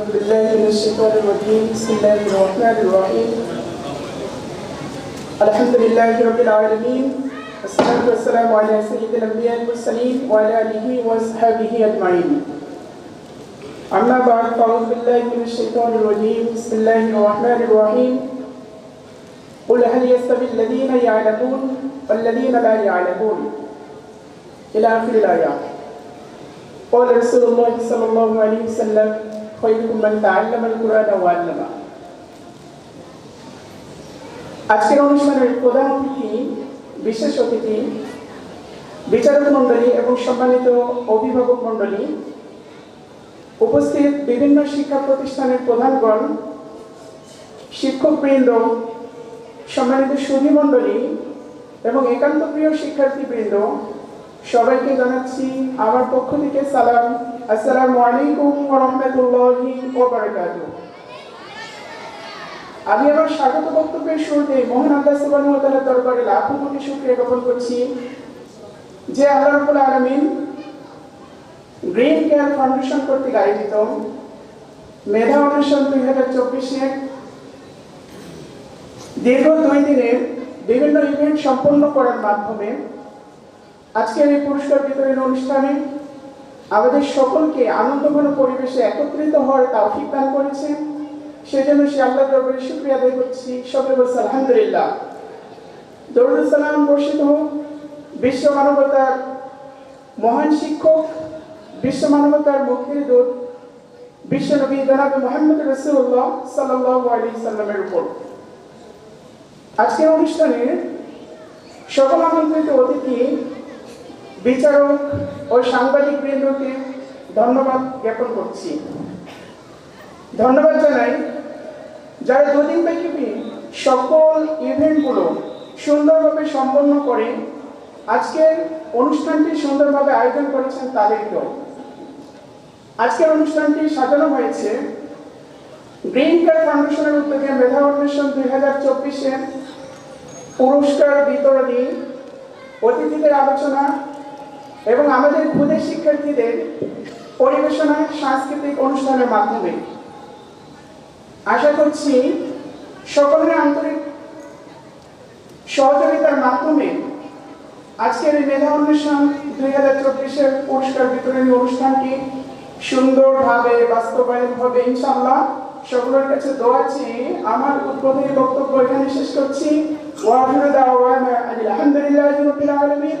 أعوذ بالله من الشيطان الرجيم. بسم الله الرحمن الرحيم. الحمد لله رب العالمين. والصلاة والسلام على سيد الأنبياء المرسلين وعلى آله وأصحابه أجمعين. أما بعد فأعوذ بالله من الشيطان الرجيم. بسم الله الرحمن الرحيم. قل هل يستوي الذين يعلمون والذين لا يعلمون؟ إلى آخر الآيات قال رسول الله صلى الله عليه وسلم খৈরুকুম মান তাআল্লামাল কুরআন ওয়া আজকের অনুষ্ঠানের প্রধান অতিথি, বিশেষ অতিথি, বিচারক মণ্ডলী এবং সম্মানিত অভিভাবক মন্ডলী উপস্থিত বিভিন্ন শিক্ষা প্রতিষ্ঠানের প্রধানগণ, শিক্ষকবৃন্দ, সম্মানিত সুধী মণ্ডলী এবং একান্ত প্রিয় শিক্ষার্থীবৃন্দ সবাইকে জানাচ্ছি আমার পক্ষ থেকে সালাম। আসসালামু আলাইকুম ওয়া রাহমাতুল্লাহি ওয়া বারাকাতুহু আমি আমার স্বাগত বক্তব্যের শুরুতে মহান আল্লাহ সুবহানাহু ওয়া তাআলার দরবারে লাখো কোটি শুকরিয়া জ্ঞাপন করছি যে আল্লাহ রাব্বুল আলামিন গ্রিন কেয়ার ফাউন্ডেশন কর্তৃক আয়োজিত মেধা অন্বেষণ দুই হাজার চব্বিশে দীর্ঘ দুই দিনের বিভিন্ন ইভেন্ট সম্পন্ন করার মাধ্যমে আজকের এই পুরস্কার বিতরণ অনুষ্ঠানে আমাদের সকলকে আনন্দঘন পরিবেশে একত্রিত হওয়ার তৌফিক দান করেছেন সেজন্য সে আল্লাহ দরবারে শুকরিয়া আদায় করছি। সকলে বলছে, আলহামদুলিল্লাহ। দরুদ সালাম বর্ষিত হোক। বিশ্ব মানবতার মহান শিক্ষক, বিশ্ব মানবতার মুক্তির বিশ্ব নবী জনাব মোহাম্মদ রসুল্লাহ সাল্লাহ আলী সাল্লামের উপর। আজকের অনুষ্ঠানে সকল আমন্ত্রিত অতিথি বিচারক ও সাংবাদিক বৃন্দকে ধন্যবাদ জ্ঞাপন করছি। ধন্যবাদ জানাই যারা দুদিন ব্যাপী সকল ইভেন্টগুলো সুন্দরভাবে সম্পন্ন করে আজকের অনুষ্ঠানটি সুন্দরভাবে আয়োজন করেছেন তাদেরকেও। আজকের অনুষ্ঠানটি সাজানো হয়েছে গ্রিন কার্ড ফাউন্ডেশনের উদ্যোগে মেধা অন্বেষণ দুই হাজার চব্বিশে পুরস্কার বিতরণী, অতিথিদের আলোচনা এবং আমাদের ক্ষুদে শিক্ষার্থীদের পরিবেশনায় সাংস্কৃতিক অনুষ্ঠানের মাধ্যমে। আশা করছি সকলের আন্তরিক সহযোগিতার মাধ্যমে আজকের এই মেধা অন্বেষণ দুই হাজার চব্বিশের পুরস্কার বিতরণী অনুষ্ঠানটি সুন্দরভাবে বাস্তবায়ন হবে ইনশাল্লাহ সকলের কাছে দোয়া চেয়ে আমার উদ্বোধনী বক্তব্য এখানে শেষ করছি। ওয়াহিদা আলহামদুলিল্লাহি রাব্বিল আলামিন।